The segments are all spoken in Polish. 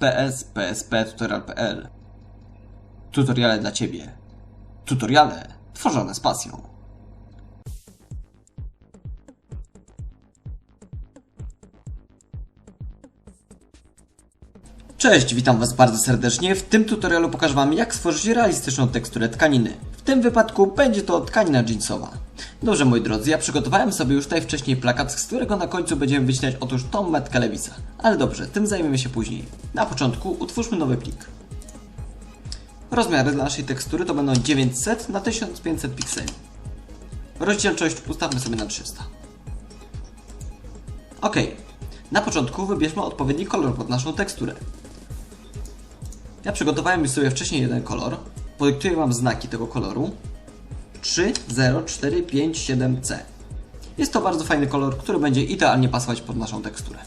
pspsptutorial.pl Tutoriale dla Ciebie. Tutoriale tworzone z pasją. Cześć, witam Was bardzo serdecznie. W tym tutorialu pokażę Wam jak stworzyć realistyczną teksturę tkaniny. W tym wypadku będzie to tkanina jeansowa. Dobrze moi drodzy, ja przygotowałem sobie już tutaj wcześniej plakat, z którego na końcu będziemy wycinać otóż tą metkę Lewisa. Ale dobrze, tym zajmiemy się później. Na początku utwórzmy nowy plik. Rozmiary dla naszej tekstury to będą 900 na 1500 pikseli. Rozdzielczość ustawmy sobie na 300. Ok. Na początku wybierzmy odpowiedni kolor pod naszą teksturę. Ja przygotowałem już sobie wcześniej jeden kolor. Podyktuję Wam znaki tego koloru. 3, 0, 4, 5, 7C. Jest to bardzo fajny kolor, który będzie idealnie pasować pod naszą teksturę.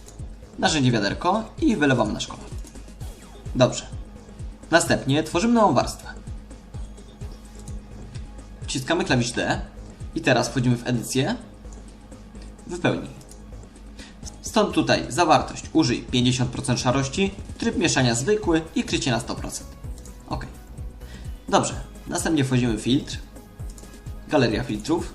Narzędzie wiaderko i wylewam nasz kolor. Dobrze. Następnie tworzymy nową warstwę. Wciskamy klawisz D i teraz wchodzimy w edycję. Wypełnij. Stąd tutaj zawartość użyj 50% szarości, tryb mieszania zwykły i krycie na 100%. Ok. Dobrze. Następnie wchodzimy w filtr, galeria filtrów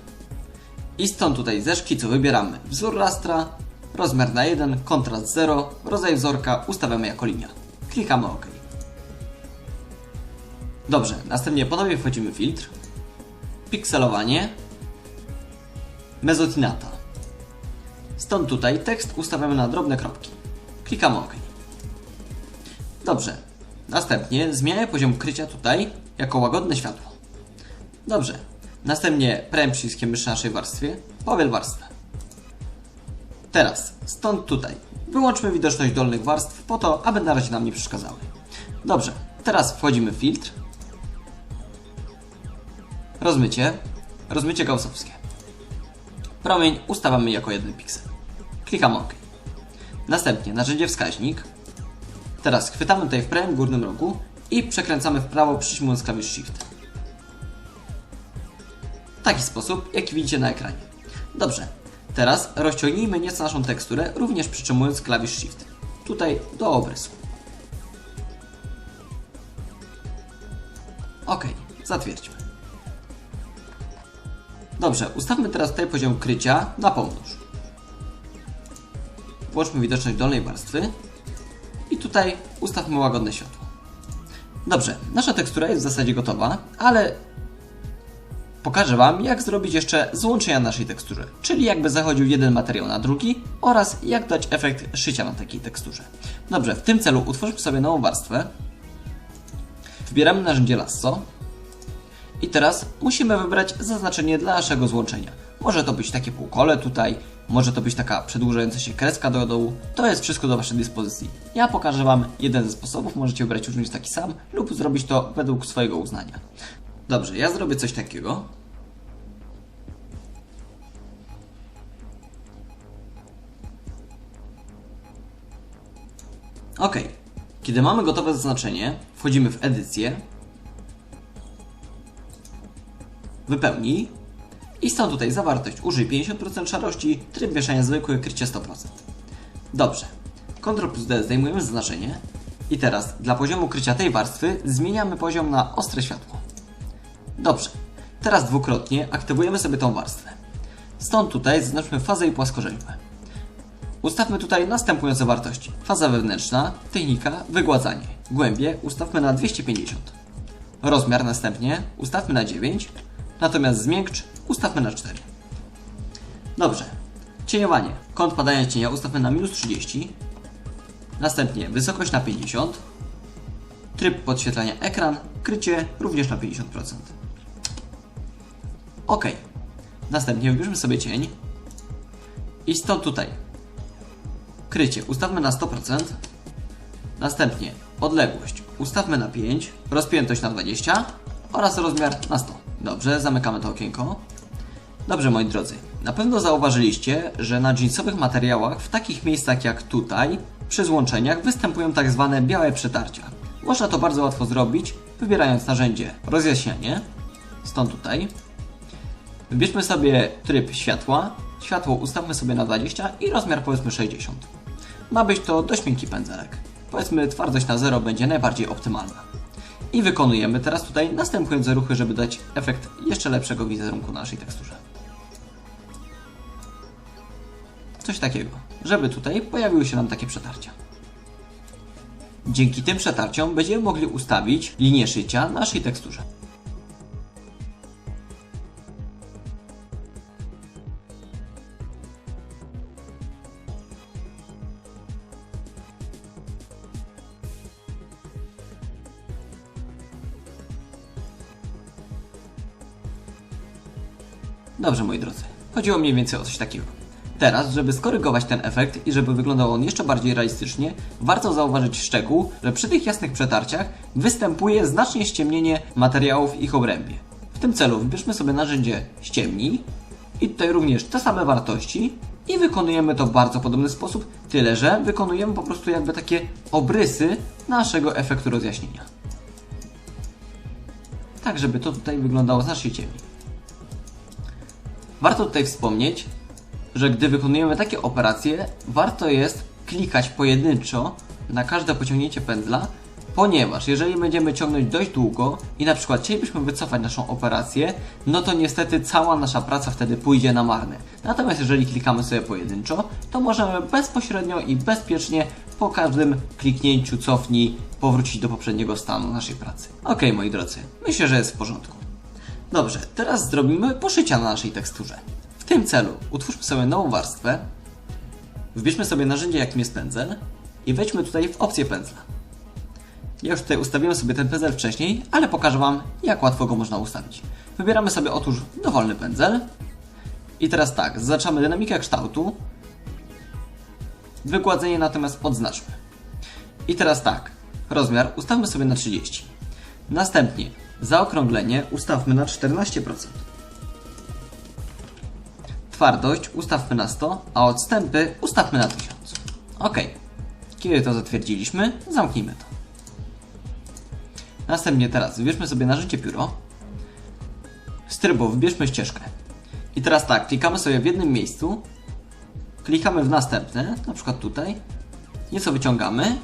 i stąd tutaj ze szkicu wybieramy wzór rastra, rozmiar na 1, kontrast 0, rodzaj wzorka ustawiamy jako linia. Klikamy OK. Dobrze, następnie ponownie wchodzimy w filtr, pikselowanie, mezotinata. Stąd tutaj tekst ustawiamy na drobne kropki. Klikamy OK. Dobrze. Następnie zmieniamy poziom krycia tutaj jako łagodne światło. Dobrze. Następnie prawym przyciskiem myszy na naszej warstwie powiel warstwę. Teraz, stąd tutaj, wyłączmy widoczność dolnych warstw po to, aby na razie nam nie przeszkadzały. Dobrze. Teraz wchodzimy w filtr. Rozmycie. Rozmycie gaussowskie. Promień ustawiamy jako jeden piksel. Klikamy OK. Następnie narzędzie wskaźnik. Teraz chwytamy tutaj w prawym górnym rogu i przekręcamy w prawo przytrzymując klawisz Shift. Taki sposób, jaki widzicie na ekranie. Dobrze. Teraz rozciągnijmy nieco naszą teksturę, również przytrzymując klawisz Shift. Tutaj do obrysu. OK. Zatwierdźmy. Dobrze, ustawmy teraz tutaj poziom krycia na pomnóż. Włączmy widoczność dolnej warstwy i tutaj ustawmy łagodne światło. Dobrze, nasza tekstura jest w zasadzie gotowa, ale pokażę Wam, jak zrobić jeszcze złączenia naszej tekstury, czyli jakby zachodził jeden materiał na drugi oraz jak dać efekt szycia na takiej teksturze. Dobrze, w tym celu utwórzmy sobie nową warstwę. Wybieramy narzędzie lasso i teraz musimy wybrać zaznaczenie dla naszego złączenia. Może to być takie półkole tutaj, może to być taka przedłużająca się kreska do dołu. To jest wszystko do Waszej dyspozycji. Ja pokażę Wam jeden ze sposobów, możecie wybrać również taki sam lub zrobić to według swojego uznania. Dobrze, ja zrobię coś takiego. Ok. Kiedy mamy gotowe zaznaczenie, wchodzimy w edycję, wypełnij i stąd tutaj zawartość użyj 50% szarości, tryb wieszania zwykły, krycie 100%. Dobrze. Ctrl plus D zdejmujemy zaznaczenie i teraz dla poziomu krycia tej warstwy zmieniamy poziom na ostre światło. Dobrze. Teraz dwukrotnie aktywujemy sobie tą warstwę. Stąd tutaj zaznaczmy fazę i płaskorzeźbę. Ustawmy tutaj następujące wartości. Faza wewnętrzna, technika, wygładzanie. Głębie ustawmy na 250. Rozmiar następnie ustawmy na 9, natomiast zmiękcz ustawmy na 4. Dobrze. Cieniowanie. Kąt padania cienia ustawmy na minus 30. Następnie wysokość na 50. Tryb podświetlania ekran, krycie również na 50%. OK. Następnie wybierzmy sobie cień. I stąd tutaj. Krycie ustawmy na 100%. Następnie odległość ustawmy na 5, rozpiętość na 20 oraz rozmiar na 100. Dobrze, zamykamy to okienko. Dobrze, moi drodzy, na pewno zauważyliście, że na jeansowych materiałach, w takich miejscach jak tutaj, przy złączeniach występują tak zwane białe przetarcia. Można to bardzo łatwo zrobić, wybierając narzędzie rozjaśnianie, stąd tutaj. Wybierzmy sobie tryb światła, światło ustawmy sobie na 20 i rozmiar powiedzmy 60. Ma być to dość miękki pędzelek. powiedzmy twardość na 0 będzie najbardziej optymalna. I wykonujemy teraz tutaj następujące ruchy, żeby dać efekt jeszcze lepszego wizerunku naszej teksturze. Coś takiego, żeby tutaj pojawiły się nam takie przetarcia. Dzięki tym przetarciom będziemy mogli ustawić linię szycia naszej teksturze. Dobrze, moi drodzy. Chodziło mniej więcej o coś takiego. Teraz, żeby skorygować ten efekt i żeby wyglądał on jeszcze bardziej realistycznie, warto zauważyć szczegół, że przy tych jasnych przetarciach występuje znacznie ściemnienie materiałów w ich obrębie. W tym celu wybierzmy sobie narzędzie ściemnij i tutaj również te same wartości i wykonujemy to w bardzo podobny sposób, tyle że wykonujemy po prostu jakby takie obrysy naszego efektu rozjaśnienia. Tak, żeby to tutaj wyglądało znacznie ciemniej. Warto tutaj wspomnieć, że gdy wykonujemy takie operacje, warto jest klikać pojedynczo na każde pociągnięcie pędzla, ponieważ jeżeli będziemy ciągnąć dość długo i na przykład chcielibyśmy wycofać naszą operację, no to niestety cała nasza praca wtedy pójdzie na marne. Natomiast jeżeli klikamy sobie pojedynczo, to możemy bezpośrednio i bezpiecznie po każdym kliknięciu cofnij powrócić do poprzedniego stanu naszej pracy. Ok, moi drodzy, myślę, że jest w porządku. Dobrze, teraz zrobimy poszycia na naszej teksturze. W tym celu utwórzmy sobie nową warstwę, wybierzmy sobie narzędzie jakim jest pędzel i wejdźmy tutaj w opcję pędzla. Ja już tutaj ustawiłem sobie ten pędzel wcześniej, ale pokażę Wam jak łatwo go można ustawić. Wybieramy sobie otóż dowolny pędzel i teraz tak, zaznaczamy dynamikę kształtu, wygładzenie natomiast odznaczmy. I teraz tak, rozmiar ustawmy sobie na 30. Następnie zaokrąglenie ustawmy na 14%. Twardość ustawmy na 100, a odstępy ustawmy na 1000. Ok. Kiedy to zatwierdziliśmy, zamknijmy to. Następnie teraz wybierzmy sobie narzędzie pióro. Z trybu wybierzmy ścieżkę. I teraz tak, klikamy sobie w jednym miejscu, klikamy w następne, na przykład tutaj, nieco wyciągamy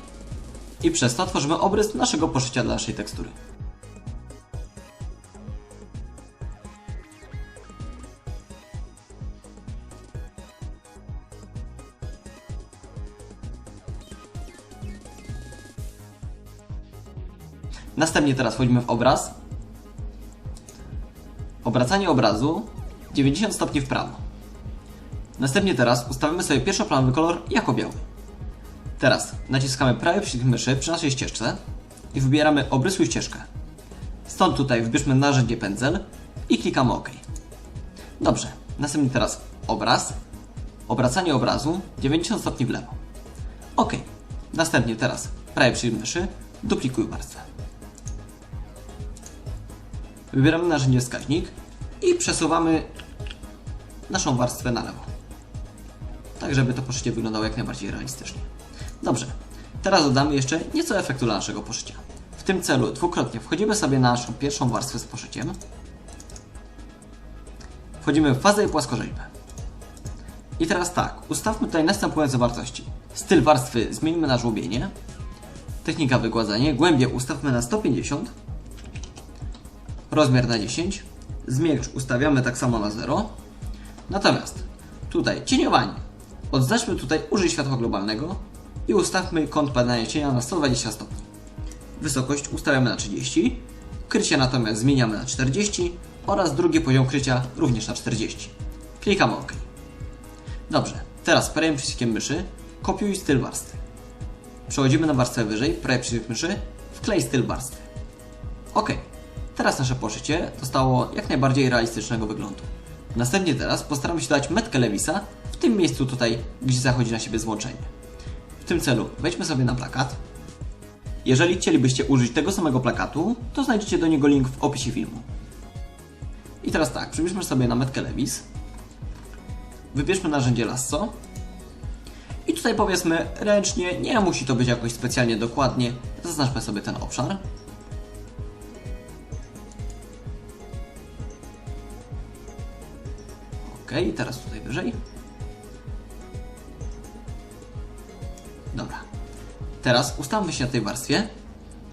i przez to tworzymy obrys naszego poszycia dla naszej tekstury. Następnie teraz wchodzimy w obraz. Obracanie obrazu 90 stopni w prawo. Następnie teraz ustawimy sobie pierwszoplanowy kolor jako biały. Teraz naciskamy prawy przycisk myszy przy naszej ścieżce i wybieramy obrysuj ścieżkę. Stąd tutaj wybierzmy narzędzie pędzel i klikamy OK. Dobrze, następnie teraz obraz, obracanie obrazu 90 stopni w lewo. OK. Następnie teraz prawy przycisk myszy, duplikuj warstwę. Wybieramy narzędzie wskaźnik i przesuwamy naszą warstwę na lewo. Tak, żeby to poszycie wyglądało jak najbardziej realistycznie. Dobrze, teraz dodamy jeszcze nieco efektu dla naszego poszycia. W tym celu dwukrotnie wchodzimy sobie na naszą pierwszą warstwę z poszyciem. Wchodzimy w fazę i płaskorzeźbę. I teraz tak, ustawmy tutaj następujące wartości. Styl warstwy zmieńmy na żłobienie. Technika wygładzanie, głębię ustawmy na 150 rozmiar na 10, zmierz ustawiamy tak samo na 0. Natomiast tutaj cieniowanie. Odznaczmy tutaj użyj światła globalnego i ustawmy kąt padania cienia na 120 stopni. Wysokość ustawiamy na 30, krycie natomiast zmieniamy na 40 oraz drugi poziom krycia również na 40. Klikamy OK. Dobrze, teraz prawym przyciskiem myszy kopiuj styl warstwy. Przechodzimy na warstwę wyżej, prawy przycisk myszy, wklej styl warstwy. OK. Teraz nasze poszycie dostało jak najbardziej realistycznego wyglądu. Następnie teraz postaramy się dać metkę Lewisa w tym miejscu tutaj, gdzie zachodzi na siebie złączenie. W tym celu wejdźmy sobie na plakat. Jeżeli chcielibyście użyć tego samego plakatu, to znajdziecie do niego link w opisie filmu. I teraz tak, przybierzmy sobie na metkę Lewis. Wybierzmy narzędzie lasso. I tutaj powiedzmy ręcznie, nie musi to być jakoś specjalnie dokładnie. Zaznaczmy sobie ten obszar. Ok, teraz tutaj wyżej. Dobra. Teraz ustawmy się na tej warstwie,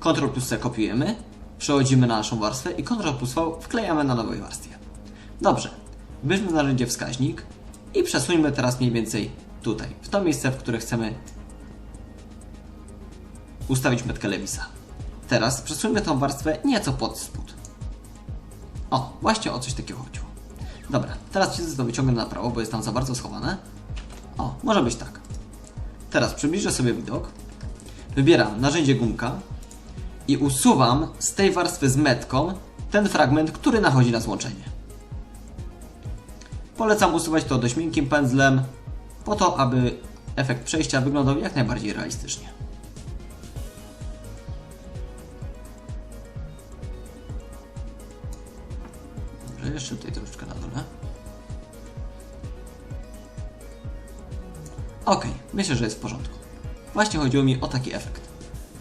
Ctrl plus C kopiujemy, przechodzimy na naszą warstwę i Ctrl plus V wklejamy na nowej warstwie. Dobrze, bierzmy narzędzie wskaźnik i przesuńmy teraz mniej więcej tutaj, w to miejsce, w które chcemy ustawić metkę Lewisa. Teraz przesuńmy tą warstwę nieco pod spód. O, właśnie o coś takiego chodziło. Dobra, teraz się to wyciągnę na prawo, bo jest tam za bardzo schowane. O, może być tak. Teraz przybliżę sobie widok. Wybieram narzędzie gumka i usuwam z tej warstwy z metką ten fragment, który nachodzi na złączenie. Polecam usuwać to dość miękkim pędzlem, po to, aby efekt przejścia wyglądał jak najbardziej realistycznie. Jeszcze tutaj troszeczkę na dole. Ok, myślę, że jest w porządku. Właśnie chodziło mi o taki efekt.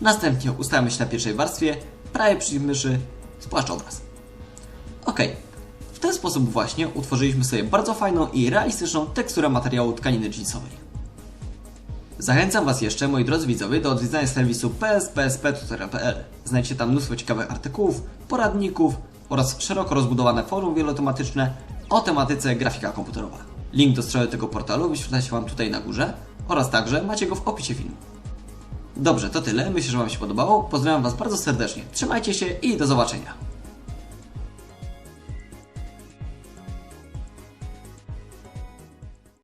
Następnie ustawiamy się na pierwszej warstwie, prawie przycisk myszy, spłaszcz obraz. Ok, w ten sposób właśnie utworzyliśmy sobie bardzo fajną i realistyczną teksturę materiału tkaniny jeansowej. Zachęcam Was jeszcze, moi drodzy widzowie, do odwiedzania serwisu pspsp.tutorial.pl. Znajdziecie tam mnóstwo ciekawych artykułów, poradników oraz szeroko rozbudowane forum wielotematyczne o tematyce grafika komputerowa. Link do strony tego portalu wyświetla się Wam tutaj na górze oraz także macie go w opisie filmu. Dobrze, to tyle. Myślę, że Wam się podobało. Pozdrawiam Was bardzo serdecznie. Trzymajcie się i do zobaczenia.